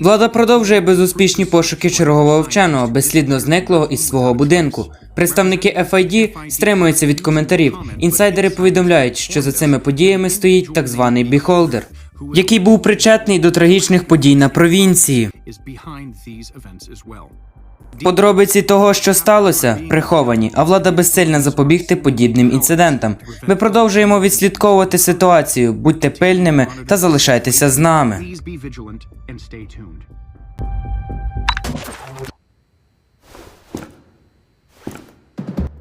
Влада продовжує безуспішні пошуки чергового вченого, безслідно зниклого із свого будинку. Представники FID стримуються від коментарів. Інсайдери повідомляють, що за цими подіями стоїть так званий біхолдер, який був причетний до трагічних подій на провінції. Подробиці того, що сталося, приховані, а влада безсильна запобігти подібним інцидентам. Ми продовжуємо відслідковувати ситуацію. Будьте пильними та залишайтеся з нами.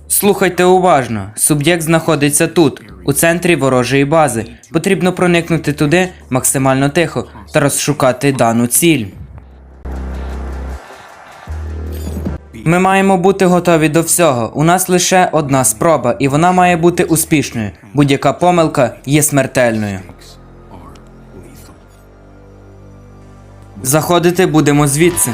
Слухайте уважно. Суб'єкт знаходиться тут, у центрі ворожої бази. Потрібно проникнути туди максимально тихо та розшукати дану ціль. Ми маємо бути готові до всього. У нас лише одна спроба, і вона має бути успішною. Будь-яка помилка є смертельною. Заходити будемо звідси.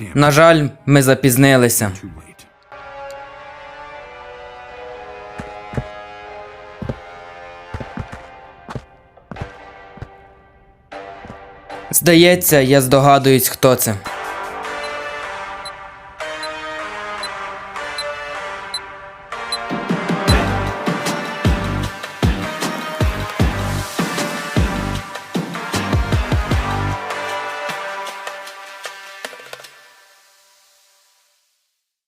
На жаль, ми запізнилися. Здається, я здогадуюсь, хто це.